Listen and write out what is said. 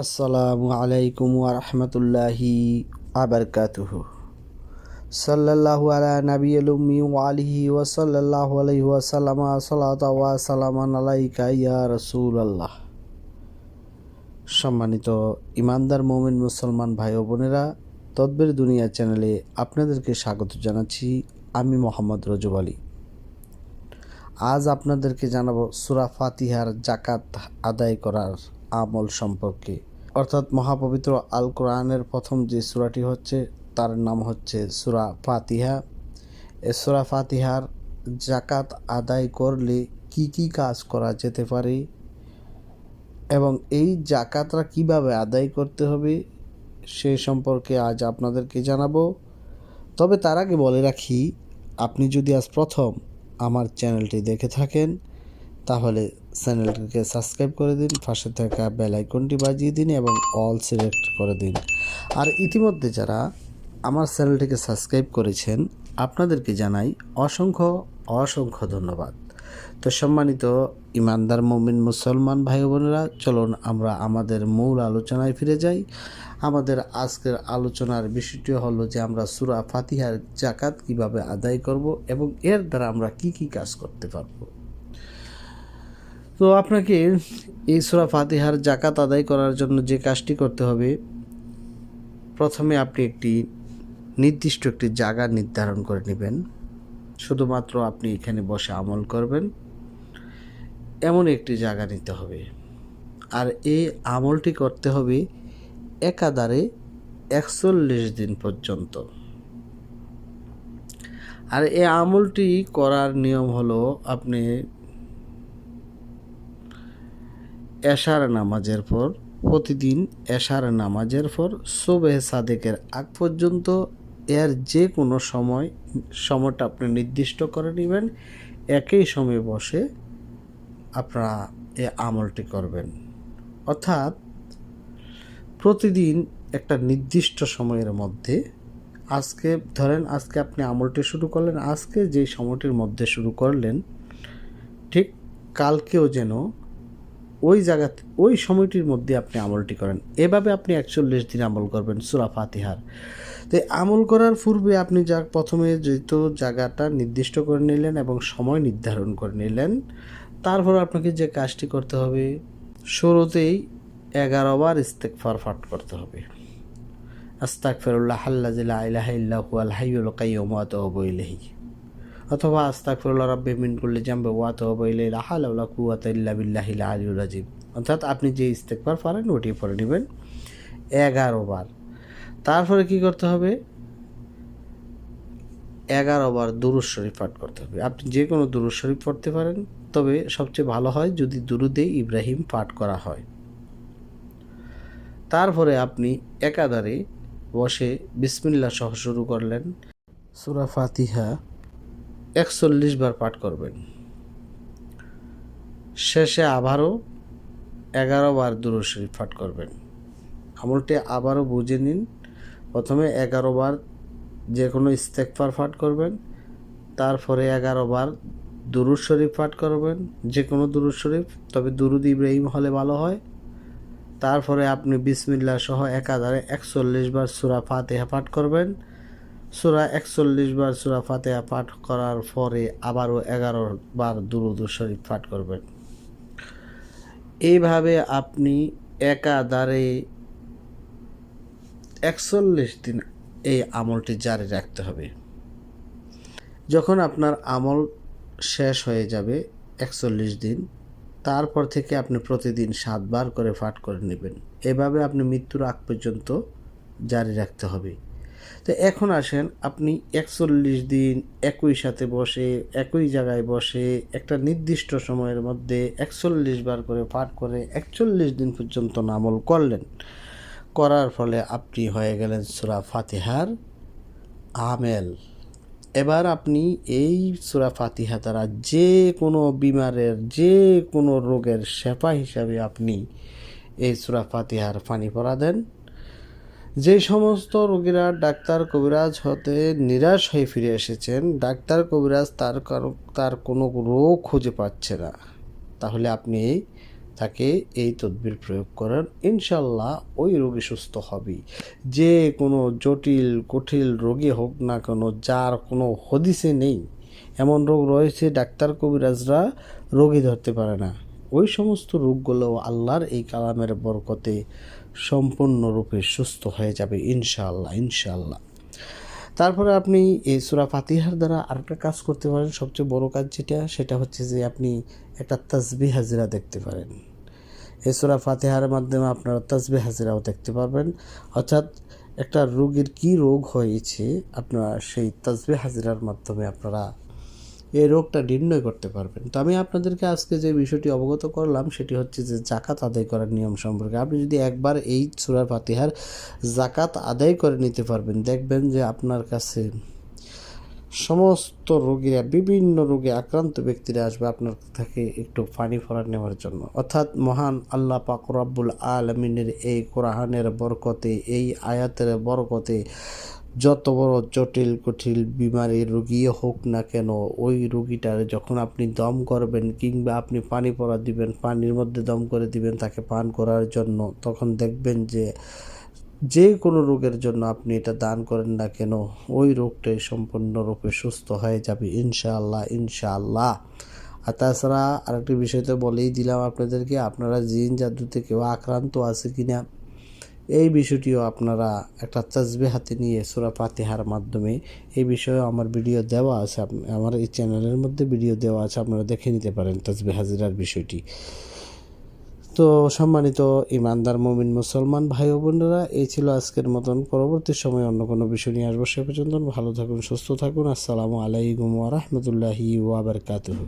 আসসালামু আলাইকুম ওরহমতুল্লাহি আবরকাতুহ সাল্লাল্লাহু আলা নবিয়ুল উম্মি ওয়া আলিহি ওয়া সাল্লাল্লাহু আলাইহি ওয়া সাল্লামা ওয়া সালামান আলাইকা ইয়া রাসূলুল্লাহ। সম্মানিত ইমানদার মোমিন মুসলমান ভাই ও বোনেরা, তদ্বের দুনিয়া চ্যানেলে আপনাদেরকে স্বাগত জানাচ্ছি। আমি মোহাম্মদ রজব আলী। আজ আপনাদেরকে জানাব সুরা ফাতিহার জাকাত আদায় করার আমল সম্পর্কে। অর্থাৎ মহাপবিত্র আল কোরআনের প্রথম যে সুরাটি হচ্ছে, তার নাম হচ্ছে সুরা ফাতিহা। এ সুরা ফাতিহার জাকাত আদায় করলে কি কি কাজ করা যেতে পারে এবং এই জাকাতরা কীভাবে আদায় করতে হবে, সে সম্পর্কে আজ আপনাদেরকে জানাব। তবে তার আগে বলে রাখি, আপনি যদি আজ প্রথম আমার চ্যানেলটি দেখে থাকেন, তাহলে চ্যানেলটিকে সাবস্ক্রাইব করে দিন, পাশে থাকা বেল আইকনটি বাজিয়ে দিন এবং অল সিলেক্ট করে দিন। আর ইতিমধ্যে যারা আমার চ্যানেলটিকে সাবস্ক্রাইব করেছেন, আপনাদেরকে জানাই অসংখ্য অসংখ্য ধন্যবাদ। তো সম্মানিত ইমানদার মমিন মুসলমান ভাই বোনেরা চলুন আমরা আমাদের মূল আলোচনায় ফিরে যাই। আমাদের আজকের আলোচনার বিষয়টি হলো যে আমরা সুরা ফাতিহার জাকাত কীভাবে আদায় করব এবং এর দ্বারা আমরা কি কি কাজ করতে পারব। তো আপনাকে এই সুরা ফাতিহার জাকাত আদায় করার জন্য যে কাজটি করতে হবে, প্রথমে আপনি একটি নির্দিষ্ট একটি জায়গা নির্ধারণ করে নেবেন। শুধুমাত্র আপনি এখানে বসে আমল করবেন, এমন একটি জায়গা নিতে হবে। আর এই আমলটি করতে হবে একাধারে একচল্লিশ দিন পর্যন্ত। আর এই আমলটি করার নিয়ম হলো আপনি এশার নামাজের পর, প্রতিদিন এশার নামাজের পর সোবেহ সাদেকের আগ পর্যন্ত এর যে কোনো সময়, সময়টা আপনি নির্দিষ্ট করে নেবেন, একই সময় বসে আপনারা এ আমলটি করবেন। অর্থাৎ প্রতিদিন একটা নির্দিষ্ট সময়ের মধ্যে আজকে ধরেন আজকে আপনি আমলটি শুরু করলেন, আজকে যে সময়টির মধ্যে শুরু করলেন, ঠিক কালকেও যেন ওই জায়গাতে, ওই সময়টির মধ্যে আপনি আমলটি করেন। এভাবে আপনি একচল্লিশ দিন আমল করবেন, সুরা ফাতিহার। তো আমল করার পূর্বে আপনি যা প্রথমে যেহেতু জায়গাটা নির্দিষ্ট করে নিলেন এবং সময় নির্ধারণ করে নিলেন, তারপর আপনাকে যে কাজটি করতে হবে, শুরুতেই এগারো বার ইস্তেকফার ফাট করতে হবে। আস্তাক ফেরুল্লাহ আল্লাহ ইলাহ ইল্লাহু আল হাইয়ুল কাইয়ুম ওয়া তাওয়াবু ইলাইহি। অথবা আস্তাক ফেরুল্লাহ রাব্বি মিন কুল্লি জামবে ওয়া তাওয়াবু ইলাইহি, লা হাওলা ওয়ালা কুওয়াতা ইল্লা বিল্লাহিল আলিয়্যুল আযীম অর্থাৎ আপনি যে ইস্তেকবার পারেন, ওটি পড়ে নেবেন এগারো বার। তারপরে কি করতে হবে? এগারো বার দুরুদ শরীফ পাঠ করতে হবে। আপনি যে কোনো দুরুদ শরীফ পড়তে পারেন, তবে সবচেয়ে ভালো হয় যদি দুরুদে ইব্রাহিম পাঠ করা হয়। তারপরে আপনি একাধারে বসে বিসমিল্লা সহ শুরু করলেন। সুরা ফাতিহা। একচল্লিশ বার পাঠ করবেন। শেষে আবারও এগারো বার দুরুদ শরীফ পাঠ করবেন। আমলটি আবারও বুঝে নিন। প্রথমে এগারো বার যে কোনো ইস্তেকফার পাঠ করবেন। তারপরে এগারো বার দুরুদ শরীফ পাঠ করবেন। যে কোনো দুরুদ শরীফ, তবে দুরুদ ইব্রাহিম হলে ভালো হয়। তারপরে আপনি বিসমিল্লা সহ একাধারে একচল্লিশ বার সুরা ফাতেহা পাঠ করবেন। সুরা একচল্লিশ বার সুরা ফাতেহা পাঠ করার পরে আবারও এগারো বার দুরুদ শরীফ পাঠ করবেন। এইভাবে আপনি একাধারে একচল্লিশ দিন এই আমলটি জারি রাখতে হবে। যখন আপনার আমল শেষ হয়ে যাবে একচল্লিশ দিন, তারপর থেকে আপনি প্রতিদিন সাতবার করে পাঠ করে নেবেন। এভাবে আপনি মৃত্যুর আগ পর্যন্ত জারি রাখতে হবে। তো এখন আসেন, আপনি একচল্লিশ দিন একই সাথে বসে, একই জায়গায় বসে, একটা নির্দিষ্ট সময়ের মধ্যে একচল্লিশ বার করে পাঠ করে একচল্লিশ দিন পর্যন্ত আমল করলেন। করার ফলে আপনি হয়ে গেলেন সুরা ফাতিহার আমেল। এবার আপনি এই সুরা ফাতিহা দ্বারা যে কোনো বিমারের, যে কোনো রোগের সেপা হিসাবে আপনি এই সুরা ফাতিহার পানি পরা দেন। যে সমস্ত রোগীরা ডাক্তার কবিরাজ হতে নিরাশ হয়ে ফিরে এসেছেন, ডাক্তার কবিরাজ তার তার কোনো রোগ খুঁজে পাচ্ছে না। তাহলে আপনি তাকে এই তদবির প্রয়োগ করেন, ইনশাল্লাহ ওই রোগী সুস্থ হবে যে কোনো জটিল কঠিল রোগী হোক না কেন, যার কোনো হদিসে নেই, এমন রোগ রয়েছে, ডাক্তার কবিরাজরা রোগী ধরতে পারে না। ওই সমস্ত রোগগুলো আল্লাহর এই কালামের বরকতে সম্পূর্ণরূপে সুস্থ হয়ে যাবে, ইনশাআল্লাহ ইনশাআল্লাহ। তারপরে আপনি এই সুরা ফাতিহার দ্বারা আরেকটা কাজ করতে পারেন, সবচেয়ে বড় কাজ যেটা, সেটা হচ্ছে যে আপনি একটা তাসবি হাজিরা দেখতে পারেন। এই সুরা ফাতিহার মাধ্যমে আপনারা তাসবি হাজিরাও দেখতে পারবেন। অর্থাৎ একটা রোগীর কি রোগ হয়েছে, আপনারা সেই তাসবি হাজিরার মাধ্যমে আপনারা এই রোগটা নির্ণয় করতে পারবেন। তো আমি আপনাদেরকে আজকে যে বিষয়টি অবগত করলাম, সেটি হচ্ছে যে জাকাত আদায় করার নিয়ম সম্পর্কে। আপনি যদি একবার এই সুরার ফাতিহার জাকাত আদায় করে নিতে পারবেন, দেখবেন যে আপনার কাছে সমস্ত রোগীরা, বিভিন্ন রোগে আক্রান্ত ব্যক্তিরা আসবে আপনার থেকে একটু পানি ফোড়া নেওয়ার জন্য। অর্থাৎ মহান আল্লাহ পাক রব্বুল আলমিনের এই কোরআনের বরকতে, এই আয়াতের বরকতে যত বড় জটিল কঠিল বিমারি রুগী হোক না কেন, ওই রুগীটার যখন আপনি দম করবেন কিংবা আপনি পানি পড়া দিবেন, পানির মধ্যে দম করে দিবেন তাকে পান করার জন্য, তখন দেখবেন যে যে কোনো রোগের জন্য আপনি এটা দান করেন না কেন, ওই রোগটাই সম্পূর্ণরূপে সুস্থ হয়ে যাবে, ইনশাআল্লাহ ইনশাআল্লাহ। আর তাছাড়া আরেকটি বিষয় তো বলেই দিলাম আপনাদেরকে, আপনারা জিন জাদুতে কেউ আক্রান্ত আছে কিনা এই বিষয়টিও আপনারা একটা তাজবে হাতে নিয়ে সুরা ফাতিহার মাধ্যমে এই বিষয়ে আমার ভিডিও দেওয়া আছে। আমার এই চ্যানেলের মধ্যে ভিডিও দেওয়া আছে, আপনারা দেখে নিতে পারেন তাজবে হাজিরার বিষয়টি। তো সম্মানিত ইমানদার, মমিন, মুসলমান ভাই বোনেরা, এই ছিল আজকের মতন। পরবর্তী সময় অন্য কোনো বিষয় নিয়ে আসব। সে পর্যন্ত ভালো থাকুন, সুস্থ থাকুন। আসসালামু আলাইকুম ওয়া রাহমাতুল্লাহি ওয়া বারাকাতুহু।